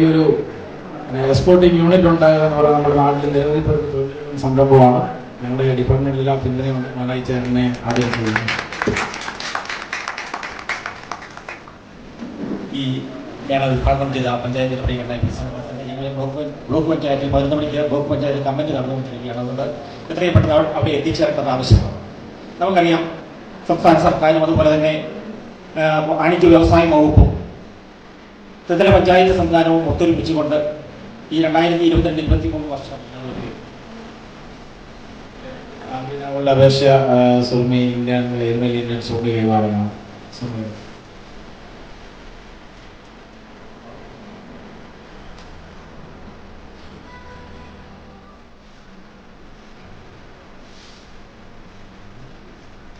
വലിയൊരു exporting unit ഉണ്ടാകുക എന്ന് പറയുന്നത് നമ്മുടെ നാട്ടിൽ നിരവധി സംരംഭമാണ്. ഞങ്ങളുടെ ഡിപ്പാർട്ട്മെന്റിലെല്ലാം പിന്തുണയുണ്ട് മലയിച്ച ചേട്ടനെ ആദ്യം ചെയ്യുന്നു ഈ മേള ഉദ്ഘാടനം ചെയ്ത പഞ്ചായത്തിൽ പ്രിയപ്പെട്ട ബ്ലോക്ക് ബ്ലോക്ക് പഞ്ചായത്തിൽ പതിനൊന്ന് മണിക്ക് ബ്ലോക്ക് പഞ്ചായത്ത് കമ്മിറ്റി നടന്നുകൊണ്ടിരിക്കുകയാണ്. അതുകൊണ്ട് എത്രയും പെട്ടെന്ന് അവിടെ എത്തിച്ചേരേണ്ടത് ആവശ്യമാണ് നമുക്കറിയാം സംസ്ഥാന സർക്കാരും അതുപോലെ തന്നെ വാണിജ്യ വ്യവസായ വകുപ്പും ത്രിതല പഞ്ചായത്ത് സംവിധാനവും ഒത്തൊരുമിച്ചുകൊണ്ട് ഈ രണ്ടായിരത്തി ഇരുപത്തിരണ്ട് ഇരുപത്തി മൂന്ന് വർഷം ഞങ്ങളുടെ അപേക്ഷ ആ, Surmi Indian Erumeli Indian Surmi.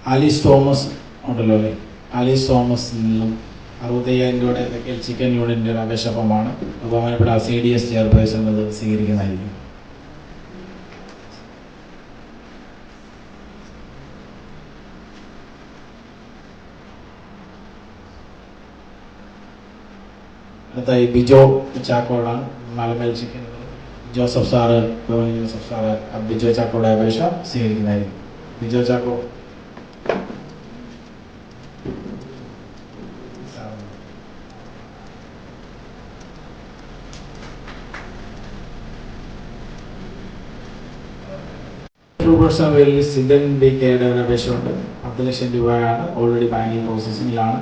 Alice Thomas ഉണ്ടല്ലോ അല്ലേ? ആലീസ് തോമസ് നിന്നും അറുപത്തയ്യായിരം രൂപയുടെ ചിക്കൻ യൂണിറ്റിന്റെ ഒരു അപേക്ഷപ്പമാണ് ബഹുമാനപ്പെട്ട സി ഡി എസ് ചെയർപേഴ്സൺ അത് സ്വീകരിക്കുന്നതായിരിക്കും. അടുത്തായി ബിജോ ചാക്കോടാണ് മലമേൽ chicken. Joseph sir Joseph sir Bijo ചാക്കോയുടെ അപേക്ഷ സ്വീകരിക്കുന്നതായിരിക്കും. ബിജോ ചാക്കോ പെർസെന്റ് വേലി സിദ്ധൻ ബി കെയുടെ ഒരു അപേക്ഷയുണ്ട്. പത്ത് ലക്ഷം രൂപയാണ് ഓൾറെഡി ബാങ്കിങ് പ്രോസസ്സിങ്ങിലാണ്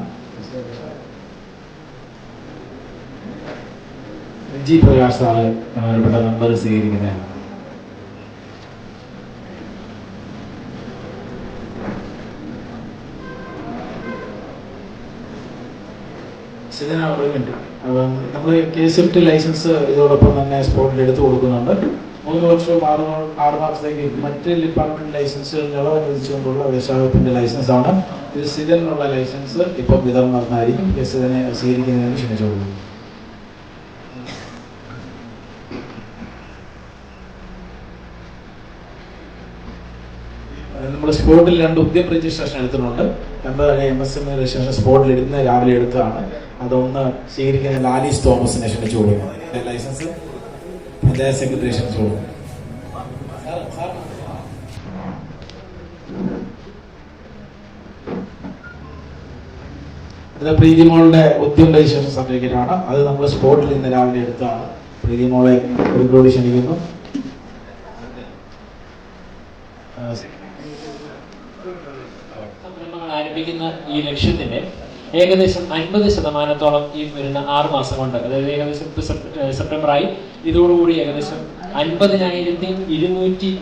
ജി പ്രകാശ് സാറ് ബഹുമാനപ്പെട്ട നമ്പർ സ്വീകരിക്കുന്നതാണ്. സിദ്ധന ഒരു അപ്പം നമ്മൾ കെ എസ് എഫ് ലൈസൻസ് ഇതോടൊപ്പം തന്നെ സ്പോട്ടിൽ എടുത്തു കൊടുക്കുന്നുണ്ട്. മൂന്ന് വർഷവും ആറ് ആറ് മാസത്തേക്ക് മറ്റ് ഡിപ്പാർട്ട്മെന്റ് ലൈസൻസുകൾ ഇളവനുവദിച്ചുകൊണ്ടുള്ള വ്യവസായത്തിന്റെ ലൈസൻസ് ആണ്. ഇത് സിതനുള്ള ലൈസൻസ് ഇപ്പോൾ വിതരണം നടന്നായിരിക്കും എസ് ഇതിനെ സ്വീകരിക്കുന്നതിന് ക്ഷണിച്ചോളൂ നമ്മൾ സ്പോട്ടിൽ രണ്ട് ഉദ്യം രജിസ്ട്രേഷൻ എടുത്തിട്ടുണ്ട്. രണ്ട് എം എസ് എം രജിസ്ട്രേഷൻ സ്പോട്ടിൽ എടുക്കുന്ന രാവിലെ എടുത്തതാണ്. അതൊന്ന് സ്വീകരിക്കുന്ന ലാലീസ് തോമസിനെ ക്ഷണിച്ചു കൊടുക്കുന്നത് ലൈസൻസ് പഞ്ചായത്ത് സെക്രട്ടറി ക്ഷണിച്ചോളൂ ഇത് പ്രീതിമോളുടെ ഉദ്യം രജിസ്ട്രേഷൻ സർട്ടിഫിക്കറ്റ് അത് നമ്മൾ സ്പോട്ടിൽ ഇന്ന് രാവിലെ എടുത്താണ്. പ്രീതിമോളെ മോളെ കൂടി ക്ഷണിക്കുന്നു ആരംഭിക്കുന്ന ഈ ലക്ഷ്യത്തിന്റെ ഏകദേശം അൻപത് ശതമാനത്തോളം ഈ വരുന്ന ആറ് മാസം കൊണ്ട് അതായത് ഏകദേശം ഇപ്പൊ സെപ്റ്റംബർ ആയി ഇതോടുകൂടി ഏകദേശം അൻപതിനായിരത്തി ഇരുന്നൂറ്റി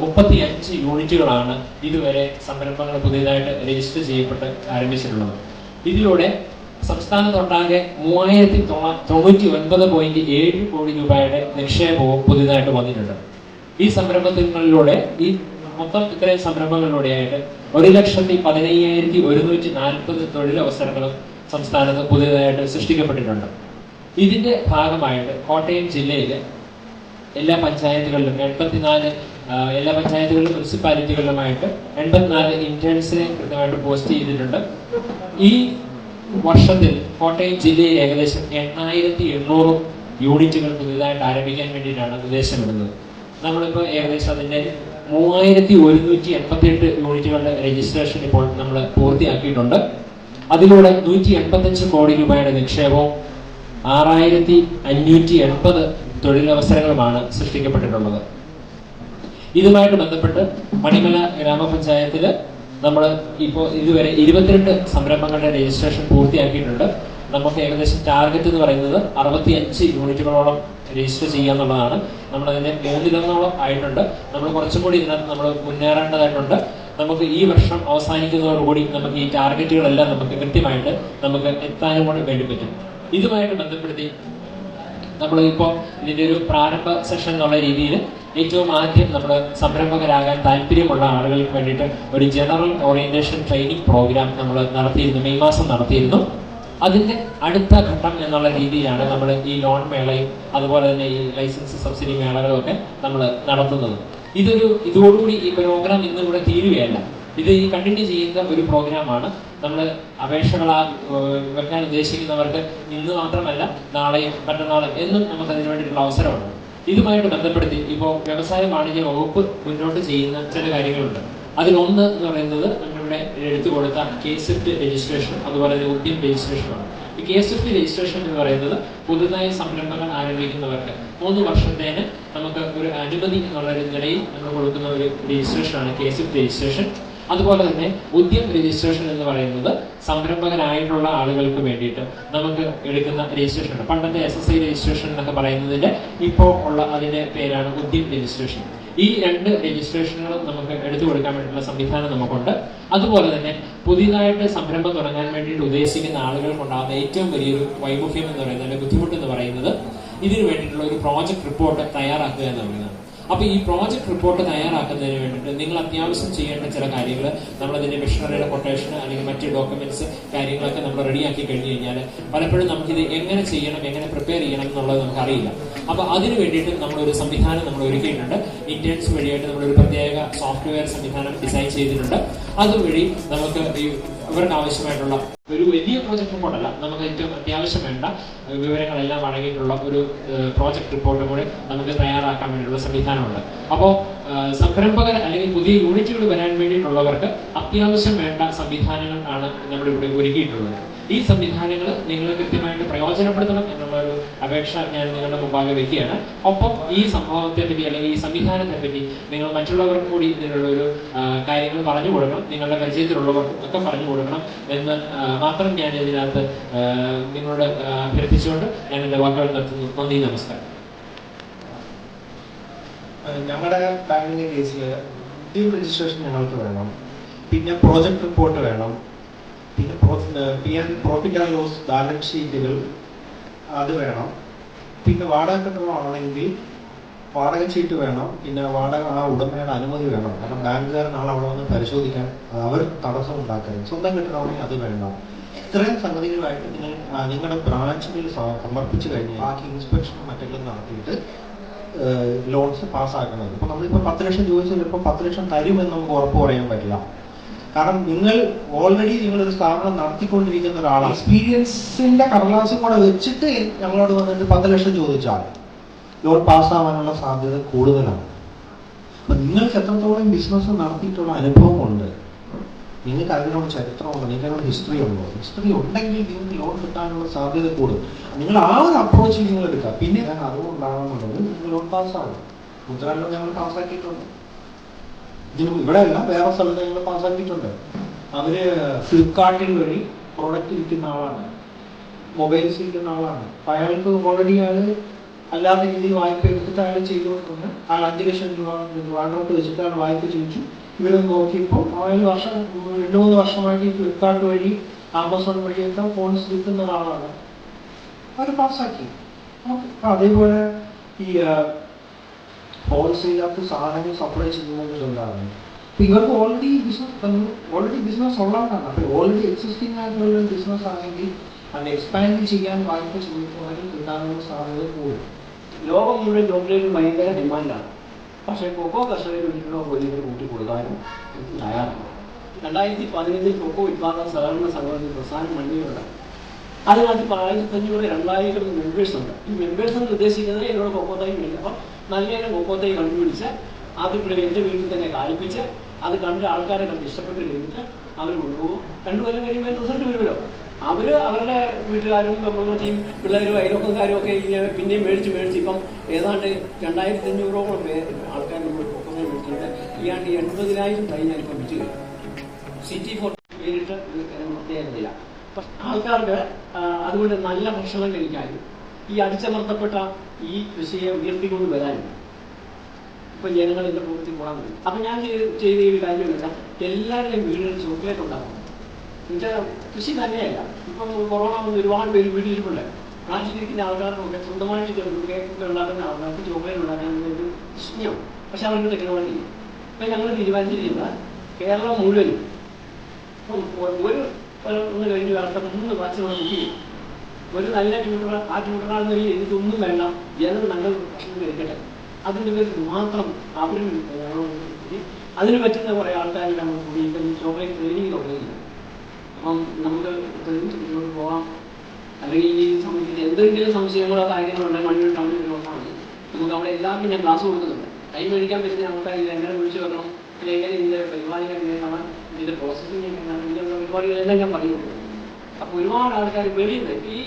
മുപ്പത്തി അഞ്ച് യൂണിറ്റുകളാണ് ഇതുവരെ സംരംഭങ്ങൾ പുതിയതായിട്ട് രജിസ്റ്റർ ചെയ്യപ്പെട്ട് ആരംഭിച്ചിട്ടുള്ളത്. ഇതിലൂടെ സംസ്ഥാനത്തൊട്ടാകെ മൂവായിരത്തി തൊണ്ണൂറ്റി ഒൻപത് പോയിന്റ് ഏഴ് കോടി രൂപയുടെ നിക്ഷേപവും പുതിയതായിട്ട് വന്നിട്ടുണ്ട്. ഈ സംരംഭങ്ങളിലൂടെ ഈ മൊത്തം ഇത്രയും സംരംഭങ്ങളിലൂടെയായിട്ട് ഒരു ലക്ഷത്തി പതിനയ്യായിരത്തി ഒരുന്നൂറ്റി നാൽപ്പത് തൊഴിലവസരങ്ങളും സംസ്ഥാനത്ത് പുതിയതായിട്ട് സൃഷ്ടിക്കപ്പെട്ടിട്ടുണ്ട്. ഇതിന്റെ ഭാഗമായിട്ട് കോട്ടയം ജില്ലയിലെ എല്ലാ പഞ്ചായത്തുകളിലും എൺപത്തിനാല് എല്ലാ പഞ്ചായത്തുകളിലും മുനിസിപ്പാലിറ്റികളിലുമായിട്ട് എൺപത്തിനാല് ഇന്റേൺസിനെ കൃത്യമായിട്ട് പോസ്റ്റ് ചെയ്തിട്ടുണ്ട്. ഈ വർഷത്തിൽ കോട്ടയം ജില്ലയിൽ ഏകദേശം എണ്ണായിരത്തി എണ്ണൂറ് യൂണിറ്റുകൾ പുതിയതായിട്ട് ആരംഭിക്കാൻ വേണ്ടിയിട്ടാണ് നിർദ്ദേശമിടുന്നത് നമ്മളിപ്പോൾ ഏകദേശം അതിന്റെ മൂവായിരത്തി ഒരുന്നൂറ്റി എൺപത്തിയെട്ട് യൂണിറ്റുകളുടെ രജിസ്ട്രേഷൻ ഇപ്പോൾ നമ്മൾ പൂർത്തിയാക്കിയിട്ടുണ്ട്. അതിലൂടെ നൂറ്റി എൺപത്തഞ്ച് കോടി രൂപയുടെ നിക്ഷേപവും ആറായിരത്തി അഞ്ഞൂറ്റി എൺപത് തൊഴിലവസരങ്ങളുമാണ് സൃഷ്ടിക്കപ്പെട്ടിട്ടുള്ളത്. ഇതുമായിട്ട് ബന്ധപ്പെട്ട് മണിമല ഗ്രാമപഞ്ചായത്തിൽ നമ്മൾ ഇപ്പോൾ ഇതുവരെ ഇരുപത്തിരണ്ട് സംരംഭങ്ങളുടെ രജിസ്ട്രേഷൻ പൂർത്തിയാക്കിയിട്ടുണ്ട്. നമുക്ക് ഏകദേശം ടാർഗറ്റ് എന്ന് പറയുന്നത് അറുപത്തി അഞ്ച് യൂണിറ്റുകളോളം രജിസ്റ്റർ നമ്മൾ അതിന്റെ മൂന്നിലൊന്നോളം ആയിട്ടുണ്ട്. നമ്മൾ കുറച്ചും കൂടി ഇതിനകത്ത് നമ്മൾ മുന്നേറേണ്ടതായിട്ടുണ്ട്. നമുക്ക് ഈ വർഷം അവസാനിക്കുന്നതോടുകൂടി നമുക്ക് ഈ ടാർഗറ്റുകളെല്ലാം നമുക്ക് കൃത്യമായിട്ട് നമുക്ക് എത്താനും കൂടെ വേണ്ടി പറ്റും. ഇതുമായിട്ട് ബന്ധപ്പെടുത്തി നമ്മൾ ഇപ്പോൾ ഇതിന്റെ ഒരു പ്രാരംഭ സെഷൻ എന്നുള്ള രീതിയിൽ ഏറ്റവും ആദ്യം നമ്മൾ സംരംഭകരാകാൻ താല്പര്യമുള്ള ആളുകൾക്ക് വേണ്ടിയിട്ട് ഒരു ജനറൽ ഓറിയന്റേഷൻ ട്രെയിനിങ് പ്രോഗ്രാം നമ്മൾ നടത്തിയിരുന്നു. മെയ് മാസം നടത്തിയിരുന്നു. അതിന്റെ അടുത്ത ഘട്ടം എന്നുള്ള രീതിയിലാണ് നമ്മൾ ഈ ലോൺ മേളയും അതുപോലെ തന്നെ ഈ ലൈസൻസ് സബ്സിഡി മേളകളും ഒക്കെ നമ്മൾ നടത്തുന്നത്. ഇതൊരു ഇതോടുകൂടി ഈ പ്രോഗ്രാം ഇന്ന് ഇവിടെ തീരുകയല്ല. ഇത് ഈ കണ്ടിന്യൂ ചെയ്യുന്ന ഒരു പ്രോഗ്രാമാണ് നമ്മൾ അപേക്ഷകൾ ആ, വെക്കാൻ ഉദ്ദേശിക്കുന്നവർക്ക് ഇന്ന് മാത്രമല്ല നാളെയും മറ്റന്നാളും എന്നും നമുക്ക് അതിനു വേണ്ടിയിട്ടുള്ള അവസരമുണ്ട്. ഇതുമായിട്ട് ബന്ധപ്പെടുത്തി ഇപ്പോൾ വ്യവസായ വാണിജ്യ വകുപ്പ് മുന്നോട്ട് ചെയ്യുന്ന ചില കാര്യങ്ങളുണ്ട്. അതിലൊന്ന് എന്ന് പറയുന്നത് നമ്മളിവിടെ എടുത്തു കൊടുത്ത കെ സെറ്റ് രജിസ്ട്രേഷൻ അതുപോലെ തന്നെ ഉദ്യം രജിസ്ട്രേഷനാണ് ഈ കെ സെറ്റ് രജിസ്ട്രേഷൻ എന്ന് പറയുന്നത് പുതുതായി സംരംഭങ്ങൾ ആരംഭിക്കുന്നവർക്ക് മൂന്ന് വർഷത്തേന് നമുക്ക് ഒരു അനുമതി എന്നുള്ള നിലയിൽ നമ്മൾ കൊടുക്കുന്ന ഒരു രജിസ്ട്രേഷനാണ് കെ സെറ്റ് രജിസ്ട്രേഷൻ അതുപോലെ തന്നെ ഉദ്യം രജിസ്ട്രേഷൻ എന്ന് പറയുന്നത് സംരംഭകരായിട്ടുള്ള ആളുകൾക്ക് വേണ്ടിയിട്ട് നമുക്ക് എടുക്കുന്ന രജിസ്ട്രേഷൻ ഉണ്ട് പണ്ടത്തെ എസ് എസ് ഐ രജിസ്ട്രേഷൻ എന്നൊക്കെ പറയുന്നതിന്റെ ഇപ്പോൾ ഉള്ള അതിന്റെ പേരാണ് ഉദ്യം രജിസ്ട്രേഷൻ ഈ രണ്ട് രജിസ്ട്രേഷനുകളും നമുക്ക് എടുത്തു കൊടുക്കാൻ വേണ്ടിയിട്ടുള്ള സംവിധാനം നമുക്കുണ്ട്. അതുപോലെ തന്നെ പുതിയതായിട്ട് സംരംഭം തുടങ്ങാൻ വേണ്ടിയിട്ട് ഉദ്ദേശിക്കുന്ന ആളുകൾക്കുണ്ടാകുന്ന ഏറ്റവും വലിയൊരു വൈമുഖ്യം എന്ന് പറയുന്നത് അല്ലെങ്കിൽ ബുദ്ധിമുട്ട് എന്ന് പറയുന്നത് ഇതിനു വേണ്ടിയിട്ടുള്ള ഒരു പ്രോജക്റ്റ് റിപ്പോർട്ട് തയ്യാറാക്കുക എന്നുള്ളതാണ് അപ്പൊ ഈ പ്രോജക്ട് റിപ്പോർട്ട് തയ്യാറാക്കുന്നതിന് വേണ്ടിയിട്ട് നിങ്ങൾ അത്യാവശ്യം ചെയ്യേണ്ട ചില കാര്യങ്ങൾ നമ്മൾ അതിന്റെ മിഷണറിയുടെ കൊട്ടേഷൻ അല്ലെങ്കിൽ മറ്റ് ഡോക്യുമെന്റ്സ് കാര്യങ്ങളൊക്കെ നമ്മൾ റെഡിയാക്കി കഴിഞ്ഞു കഴിഞ്ഞാൽ പലപ്പോഴും നമുക്കിത് എങ്ങനെ ചെയ്യണം എങ്ങനെ പ്രിപ്പയർ ചെയ്യണം എന്നുള്ളത് നമുക്ക് അറിയില്ല. അപ്പൊ അതിന് വേണ്ടിയിട്ട് നമ്മളൊരു സംവിധാനം നമ്മൾ ഒരുക്കിയിട്ടുണ്ട്. ഇന്റേൺസ് വഴിയായിട്ട് നമ്മളൊരു പ്രത്യേക സോഫ്റ്റ്വെയർ സംവിധാനം ഡിസൈൻ ചെയ്തിട്ടുണ്ട്. അതുവഴി നമുക്ക് ഇവർക്ക് ആവശ്യമായിട്ടുള്ള ഒരു വലിയ പ്രോജക്റ്റ് റിപ്പോർട്ടല്ല നമുക്ക് ഏറ്റവും അത്യാവശ്യം വേണ്ട വിവരങ്ങളെല്ലാം അടങ്ങിയിട്ടുള്ള ഒരു പ്രോജക്റ്റ് റിപ്പോർട്ടും കൂടി നമുക്ക് തയ്യാറാക്കാൻ വേണ്ടിയുള്ള സംവിധാനമുണ്ട്. അപ്പോൾ സംരംഭകർ അല്ലെങ്കിൽ പുതിയ യൂണിറ്റുകൾ വരാൻ വേണ്ടിയിട്ടുള്ളവർക്ക് അത്യാവശ്യം വേണ്ട സംവിധാനങ്ങൾ ആണ് നമ്മുടെ നമ്മളിവിടെ ഒരുക്കിയിട്ടുള്ളത്. ഈ സംവിധാനങ്ങൾ നിങ്ങൾ കൃത്യമായിട്ട് പ്രയോജനപ്പെടുത്തണം എന്നുള്ള ഒരു അപേക്ഷ ഞാൻ നിങ്ങളുടെ മുമ്പാകെ വെക്കുകയാണ്. ഒപ്പം ഈ സംഭവത്തെ പറ്റി അല്ലെങ്കിൽ ഈ സംവിധാനത്തെ പറ്റി നിങ്ങൾ മറ്റുള്ളവർക്കും കൂടി ഇതിനുള്ള ഒരു കാര്യങ്ങൾ പറഞ്ഞു കൊടുക്കണം. നിങ്ങളുടെ പരിചയത്തിലുള്ളവർക്കും ഒക്കെ പറഞ്ഞു കൊടുക്കണം എന്ന് മാത്രം ഞാൻ ഇതിനകത്ത് നിങ്ങളോട് അഭ്യർത്ഥിച്ചുകൊണ്ട് ഞാൻ എന്റെ വാക്കുകൾ നിർത്തുന്നു. നന്ദി നമസ്കാരം. ഞങ്ങളുടെ ബാങ്കിന്റെ കേസിൽ ഡ്യൂ രജിസ്ട്രേഷൻ ഞങ്ങൾക്ക് വേണം. പിന്നെ പ്രോജക്റ്റ് റിപ്പോർട്ട് വേണം. പിന്നെ P N profit and loss balance ഷീറ്റുകൾ അത് വേണം. പിന്നെ വാടക കെട്ടിടമാണെങ്കിൽ വാടക ചീട്ട് വേണം. പിന്നെ വാടക ആ ഉടമയുടെ അനുമതി വേണം. കാരണം ബാങ്കുകാരൻ നാളെ അവിടെ വന്ന് പരിശോധിക്കാൻ അവർ തടസ്സം ഉണ്ടാക്കരുത്. സ്വന്തം കിട്ടണമെങ്കിൽ അത് വേണം. ഇത്രയും സംഗതികളായിട്ട് നിങ്ങൾ നിങ്ങളുടെ ബ്രാഞ്ചിൽ സമർപ്പിച്ചു കഴിഞ്ഞാൽ ബാക്കി ഇൻസ്പെക്ഷൻ മറ്റെല്ലാം നടത്തിയിട്ട് ലോൺസ് പാസ്സാക്കുന്നത്. ഇപ്പം നമ്മളിപ്പോ പത്ത് ലക്ഷം ചോദിച്ചാൽ ഇപ്പൊ പത്ത് ലക്ഷം തരുമെന്ന് നമുക്ക് ഉറപ്പ് പറയാൻ പറ്റില്ല. കാരണം നിങ്ങൾ ഓൾറെഡി നിങ്ങൾ ഒരു സ്ഥാപനം നടത്തിക്കൊണ്ടിരിക്കുന്ന ഒരാളാണ്. എക്സ്പീരിയൻസിന്റെ കടലാസും കൂടെ വെച്ചിട്ട് ഞങ്ങളോട് വന്നിട്ട് പത്ത് ലക്ഷം ചോദിച്ചാൽ ലോൺ പാസ്സാവാനുള്ള സാധ്യത കൂടുതലാണ്. അപ്പൊ നിങ്ങൾക്ക് എത്രത്തോളം ബിസിനസ് നടത്തിയിട്ടുള്ള അനുഭവമുണ്ട്? നിങ്ങൾക്ക് അതിനോട് ചരിത്രമുണ്ടോ? നിങ്ങൾക്ക് അതിനോട് ഹിസ്റ്ററി ഉണ്ടോ? ഹിസ്റ്ററി ഉണ്ടെങ്കിൽ നിങ്ങൾക്ക് ലോൺ കിട്ടാനുള്ള സാധ്യത കൂടും. നിങ്ങൾ ആ ഒരു അപ്രോച്ച് നിങ്ങൾ എടുക്കുക. പിന്നെ ഞാൻ അതുകൊണ്ടാണെന്നുണ്ടെങ്കിൽ നിങ്ങൾ ലോൺ പാസ്സാവും മുദ്രാലോൺ ഞങ്ങൾ പാസ്സാക്കിയിട്ടുണ്ട് ഇതിന് ഇവിടെ അല്ല വേറെ സ്ഥലത്ത് ഞങ്ങൾ പാസ്സാക്കിയിട്ടുണ്ട് അവർ ഫ്ലിപ്കാർട്ടിൽ വഴി പ്രോഡക്റ്റ് വിൽക്കുന്ന ആളാണ്. മൊബൈൽസ് വിൽക്കുന്ന ആളാണ്. അയാൾക്ക് ഓൾറെഡി അയാൾ അല്ലാത്ത രീതിയിൽ വായ്പ എടുത്തിട്ട് അയാൾ ചെയ്തുകൊണ്ടിരുന്നത് അയാൾ അഞ്ച് ലക്ഷം രൂപ വാങ്ങോട്ട് വെച്ചിട്ട് അയാൾ വായ്പ ചോദിച്ചു ഇവിടെ നോക്കിയപ്പോൾ അയാൾ വർഷം രണ്ടു മൂന്ന് വർഷമായിട്ട് ഫ്ലിപ്കാർട്ട് വഴി ആമസോൺ വഴിയൊക്കെ ഫോൺസ് വിൽക്കുന്ന ഒരാളാണ്. അവർ പാസ്സാക്കി. അതേപോലെ ഈ ഹോൾസെയിലകത്ത് സാധനങ്ങൾ സപ്ലൈ ചെയ്യുന്നവരുണ്ടാകും അപ്പൊ ഇവർക്ക് ഓൾറെഡി ബിസിനസ് ഓൾറെഡി ബിസിനസ് ഉള്ളതാണ്. അപ്പൊ ഓൾറെഡി എക്സിസ്റ്റിംഗ് ആയിട്ടുള്ള ബിസിനസ് ആണെങ്കിൽ അത് എക്സ്പാൻഡ് ചെയ്യാൻ വായ്പ ചോദിക്കുവാനും കിട്ടാനുള്ള സാധ്യത കൂടും. ലോകം മുഴുവൻ ചോക്ലേറ്റിന് ഭയങ്കര ഡിമാൻഡാണ്. പക്ഷേ കൊക്കോ കർഷകർ ഒരിക്കലും വലിയ കൂട്ടി കൊടുക്കാനും തയ്യാറാണ്. രണ്ടായിരത്തി പതിനഞ്ചിൽ കൊക്കോ ഉത്പാദന സഹകരണ സംഘടന പ്രസ്ഥാനം മണ്ണിയുണ്ട് അതിനകത്ത് ഇപ്പോൾ ആയിരത്തി അഞ്ഞൂറ് രണ്ടായിരം മെമ്പേഴ്സ് ഉണ്ട്. ഈ മെമ്പേഴ്സ് എന്ന് ഉദ്ദേശിക്കുന്നത് എന്നോട് കൊക്കോ തൈ ഇല്ല അപ്പം നല്ലൊരു കൊക്കോ തൈ കണ്ടുപിടിച്ച് അത് ഇവിടെ എന്റെ വീട്ടിൽ തന്നെ കാണിപ്പിച്ച് അത് കണ്ട് ആൾക്കാരെ കണ്ട് ഇഷ്ടപ്പെട്ട് കഴിഞ്ഞിട്ട് അവർ കൊണ്ടുപോകും. രണ്ടു കൊല്ലം കഴിയുമ്പോൾ റിസൾട്ട് വരുമല്ലോ. അവർ അവരുടെ വീട്ടുകാരും കമ്മ്യൂണിറ്റിയും പിള്ളേരും അയൽവക്കക്കാരും ഒക്കെ ഇങ്ങനെ പിന്നെയും മേടിച്ച് മേടിച്ച് ഇപ്പം ഏതാണ്ട് രണ്ടായിരത്തി അഞ്ഞൂറോളം പേര് ആൾക്കാർ നമ്മൾ പൊക്കമേ മേടിച്ചിട്ട് ആണ്ട് എൺപതിനായിരം തൈ ഞാൻ ഇപ്പം വിറ്റ് സിറ്റി ഫോർ പേരിട്ട് ഒരു പ്രത്യേകതയില്ല ആൾക്കാർക്ക് അതുകൊണ്ട് നല്ല ഭക്ഷണം കഴിക്കാനും ഈ അടിച്ചമർത്തപ്പെട്ട ഈ കൃഷിയെ ഉയർത്തിക്കൊണ്ട് വരാനും ഇപ്പൊ ജനങ്ങൾ എന്റെ പ്രവൃത്തി പോകാൻ തുടങ്ങി. അപ്പൊ ഞാൻ ചെയ്ത ഈ കാര്യം എന്താ എല്ലാവരുടെയും വീടുകളിൽ ചോക്ലേറ്റ് ഉണ്ടാക്കണം എന്നുവെച്ചാൽ കൃഷി തന്നെയല്ല ഇപ്പം കൊറോണ വന്ന് ഒരുപാട് പേര് വീട്ടിലിരിപ്പുണ്ട്. നാട്ടിലിരിക്കുന്ന ആൾക്കാർക്കൊക്കെ സ്വന്തമായിട്ട് കേക്കൊക്കെ ഉണ്ടാക്കുന്ന ആൾക്കാർക്ക് ചോക്ലേറ്റ് ഉണ്ടാക്കാൻ ഒരു ഇഷ്ടം പക്ഷെ അവർക്ക് ടെക്നോളജി ഇല്ല. ഇപ്പം ഞങ്ങൾ തീരുമാനിച്ചിരിക്കുന്ന കേരളം മുഴുവനും ഇപ്പം ഒരു ഒന്ന് കഴിഞ്ഞ് വേണ്ട മൂന്ന് നമ്മൾ ബുക്ക് ഒരു നല്ല ട്യൂട്ടർ ആ ട്യൂട്ടറാണെന്ന് ഇതൊന്നും വേണ്ട. ജനം നല്ല ഭക്ഷണം കഴിക്കട്ടെ. അതിന്റെ പേരിൽ മാത്രം അവരും അതിന് പറ്റുന്ന കുറേ ആൾക്കാരെല്ലാം കൂടി ഇപ്പം ഈ ചോക്ലേറ്റ് ട്രെയിനിങ് തുടങ്ങിയില്ല അപ്പം നമുക്ക് ട്രെയിനിങ് പോവാം. അല്ലെങ്കിൽ ഈ സംബന്ധിച്ച് എന്തെങ്കിലും സംശയങ്ങളോ കാര്യങ്ങളോ ഉണ്ടെങ്കിൽ മണ്ണിൽ ടൗണിൽ നോക്കാം നമുക്ക് അവിടെ എല്ലാവർക്കും ഞാൻ ക്ലാസ് കൊടുക്കുന്നുണ്ട്. കൈ മേടിക്കാൻ പറ്റുന്ന ആൾക്കാർ ഇത് എങ്ങനെ വിളിച്ചു വരണം ഇത് എങ്ങനെ ഇതിന്റെ പരിപാടികൾ എങ്ങനെ കാണാം ഇതിന്റെ പ്രോസസ്സിങ് എങ്ങനെയാണ് ഇതിന്റെ പരിപാടികളെല്ലാം ഞാൻ പറയുന്നുണ്ട് അപ്പോൾ ഒരുപാട് ആൾക്കാർ വെളിയുണ്ട് ഈ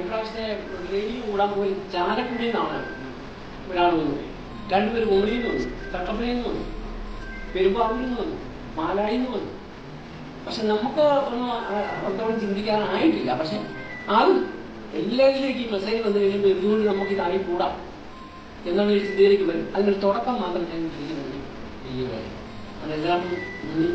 ഇപ്രാവശ്യത്തെ ട്രെയിനിങ് കൂടാൻ പോയി ചാലക്കുടിയിൽ നിന്നാണ് ഒരാൾ വന്നു രണ്ടുപേർ മുകളിൽ നിന്ന് വന്നു തട്ടപ്പനയിൽ നിന്ന് വന്നു പെരുമ്പാവൂരിൽ നിന്ന് വന്നു മാലായിൽ നിന്ന് വന്നു. പക്ഷെ നമുക്ക് ഒന്നും അത്രത്തോളം ചിന്തിക്കാനായിട്ടില്ല. പക്ഷെ ആകും എല്ലാവരിലേക്ക് ഈ മെസ്സേജ് വന്നു കഴിയുമ്പോൾ എന്തുകൊണ്ട് നമുക്ക് ഇതായി കൂടാം എന്നുള്ള ഒരു ചിന്തയിലേക്ക് വരും അതിനൊരു തുടക്കം മാത്രം ഞാൻ ചെയ്യുന്നുണ്ട് അതെല്ലാം നന്ദി.